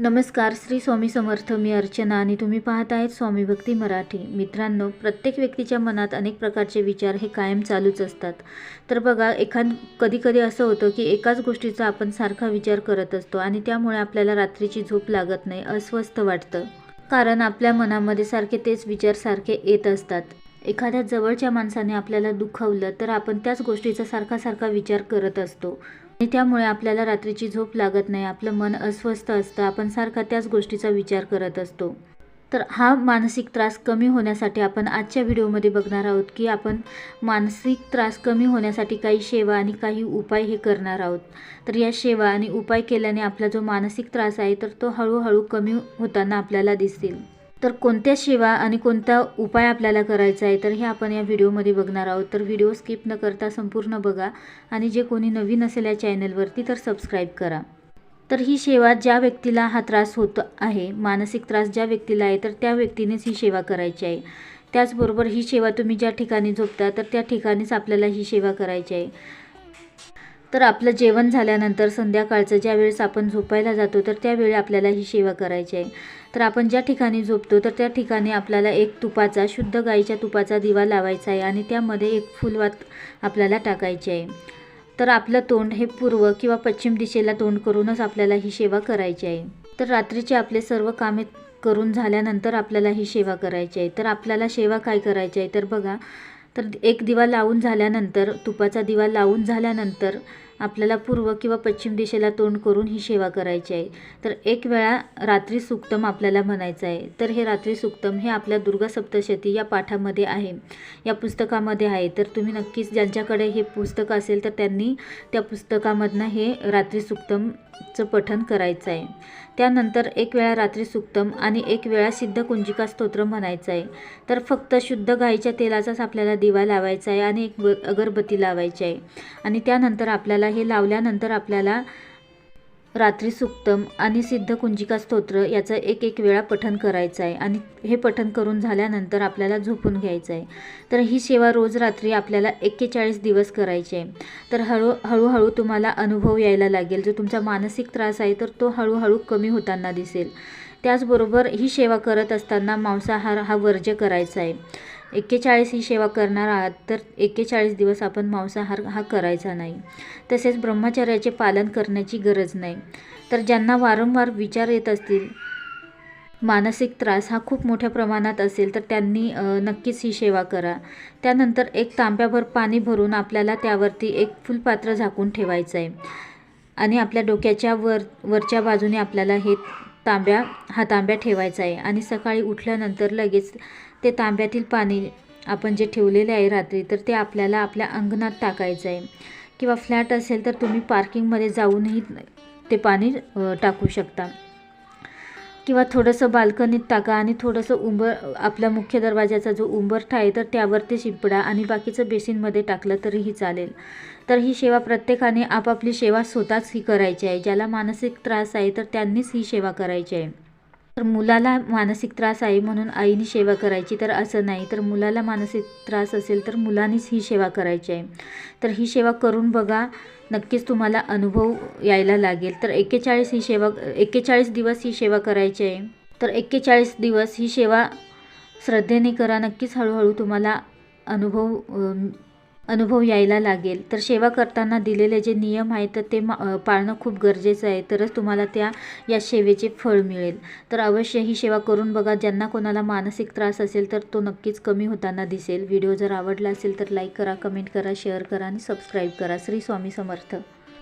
नमस्कार श्री स्वामी समर्थ मी अर्चना आणि तुम्ही पाहत आहेत स्वामी भक्ती मराठी. मित्रांनो प्रत्येक व्यक्तीच्या मनात अनेक प्रकारचे विचार हे कायम चालूच असतात. तर बघा एखाद कधी कधी असं होतं की एकाच गोष्टीचा आपण सारखा विचार करत असतो आणि त्यामुळे आपल्याला रात्रीची झोप लागत नाही अस्वस्थ वाटतं. कारण आपल्या मनामध्ये सारखे तेच विचार सारखे येत असतात. एखाद्या जवळच्या माणसाने आपल्याला दुखावलं तर आपण त्याच गोष्टीचा सारखा सारखा विचार करत असतो. आणि त्यामुळे आपल्याला रात्रीची झोप लागत नाही. आपलं मन अस्वस्थ असतं. आपण सारखा त्याच गोष्टीचा विचार करत असतो. तर हा मानसिक त्रास कमी होण्यासाठी आपण आजच्या व्हिडिओमध्ये बघणार आहोत की आपण मानसिक त्रास कमी होण्यासाठी काही सेवा आणि काही उपाय हे करणार आहोत. तर या सेवा आणि उपाय केल्याने आपला जो मानसिक त्रास आहे तर तो हळूहळू कमी होताना आपल्याला दिसेल. तर कोणत्या सेवा आणि कोणता उपाय आपल्याला करायचा आहे तर हे आपण या व्हिडिओमध्ये बघणार आहोत. तर व्हिडिओ स्किप न करता संपूर्ण बघा आणि जे कोणी नवीन असेल या चॅनलवरती तर सबस्क्राईब करा. तर ही सेवा ज्या व्यक्तीला हा त्रास होत आहे मानसिक त्रास ज्या व्यक्तीला आहे तर त्या व्यक्तीनेच ही सेवा करायची आहे. त्याचबरोबर ही सेवा तुम्ही ज्या ठिकाणी झोपता तर त्या ठिकाणीच आपल्याला ही सेवा करायची आहे. तर आपलं जेवण झाल्यानंतर संध्याकाळचं ज्या वेळेस आपण झोपायला जातो तर त्यावेळी आपल्याला ही सेवा करायची आहे. तर आपण ज्या ठिकाणी झोपतो तर त्या ठिकाणी आपल्याला एक तुपाचा शुद्ध गाईच्या तुपाचा दिवा लावायचा आहे आणि त्यामध्ये एक फुलवात आपल्याला टाकायची आहे. तर आपलं तोंड हे पूर्व किंवा पश्चिम दिशेला तोंड करूनच आपल्याला ही सेवा करायची आहे. तर रात्रीचे आपले सर्व कामे करून झाल्यानंतर आपल्याला ही सेवा करायची आहे. तर आपल्याला सेवा काय करायची आहे? तर बघा तर एक दिवा लावून झाल्यानंतर तुपाचा दिवा लावून झाल्यानंतर आपल्याला पूर्व किंवा पश्चिम दिशेला तोंड करून ही सेवा करायची आहे. तर एक वेळा रात्री सुक्तम आपल्याला म्हणायचं आहे. तर हे रात्री सुक्तम हे आपल्या दुर्गा सप्तशती या पाठामध्ये आहे. या पुस्तकामध्ये आहे. तर तुम्ही नक्कीच ज्यांच्याकडे हे पुस्तक असेल तर त्यांनी त्या पुस्तकामधनं हे रात्री सुक्तमचं पठन करायचं आहे. त्यानंतर एक वेळा रात्री सुक्तम आणि एक वेळा सिद्ध कुंजिका स्तोत्र म्हणायचं आहे. तर फक्त शुद्ध गाईच्या तेलाचाच आपल्याला दिवा लावायचा आहे आणि एक अगरबत्ती लावायची आहे. आणि त्यानंतर आपल्याला हे लावल्यानंतर आपल्याला रात्री सुक्तम आणि सिद्ध कुंजिका स्तोत्र याचं एक एक वेळा पठन करायचं आहे. आणि हे पठन करून झाल्यानंतर आपल्याला झोपून घ्यायचं आहे. तर ही सेवा रोज रात्री आपल्याला एक्केचाळीस दिवस करायची आहे. तर हळू हळूहळू तुम्हाला अनुभव यायला लागेल. जो तुमचा मानसिक त्रास आहे तर तो हळूहळू कमी होताना दिसेल. त्याचबरोबर ही सेवा करत असताना मांसाहार हा वर्ज्य करायचा आहे. एक्केचाळीस ही सेवा करणार आहात तर एक्केचाळीस दिवस आपण मांसाहार हा करायचा नाही. तसेच ब्रह्मचर्याचे पालन करण्याची गरज नाही. तर ज्यांना वारंवार विचार येत असतील मानसिक त्रास हा खूप मोठ्या प्रमाणात असेल तर त्यांनी नक्कीच ही सेवा करा. त्यानंतर एक तांब्याभर पाणी भरून आपल्याला त्यावरती एक फुलपात्र झाकून ठेवायचं आहे आणि आपल्या डोक्याच्या वर वरच्या बाजूने आपल्याला हे तांब्या हा तांब्या ठेवायचा आहे. आणि सकाळी उठल्यानंतर लगेच ते तांब्यातील पाणी आपण जे ठेवलेले आहे रात्री तर ते आपल्याला आपल्या अंगणात टाकायचं आहे. किंवा फ्लॅट असेल तर तुम्ही पार्किंगमध्ये जाऊनही ते पाणी टाकू शकता. किंवा थोडंसं बाल्कनीत टाका आणि थोडंसं उंबर आपल्या मुख्य दरवाजाचा जो उंबरठा आहे तर त्यावर ते शिंपडा आणि बाकीचं बेसिनमध्ये टाकलं तरीही चालेल. तर ही सेवा प्रत्येकाने आपापली सेवा स्वतःच ही करायची आहे. ज्याला मानसिक त्रास आहे तर त्यांनीच ही सेवा करायची आहे. तर मुलाला मानसिक त्रास आहे म्हणून आईने सेवा करायची. तर असं नाही. तर मुलाला मानसिक त्रास असेल तर मुलानेच ही सेवा करायची आहे. तर ही सेवा करून बघा नक्कीच तुम्हाला अनुभव यायला लागेल. तर एक्केचाळीस ही सेवा एक्केचाळीस दिवस ही सेवा करायची आहे. तर एक्केचाळीस दिवस ही सेवा श्रद्धेने करा. नक्कीच हळूहळू तुम्हाला अनुभव अनुभव यायला लागेल. तर सेवा करताना दिलेले जे नियम आहेत तर ते मा पाळणं खूप गरजेचं आहे. तरच तुम्हाला त्या या सेवेचे फळ मिळेल. तर अवश्य ही सेवा करून बघा. ज्यांना कोणाला मानसिक त्रास असेल तर तो नक्कीच कमी होताना दिसेल. व्हिडिओ जर आवडला असेल तर लाईक करा कमेंट करा शेअर करा आणि सबस्क्राईब करा. श्री स्वामी समर्थ.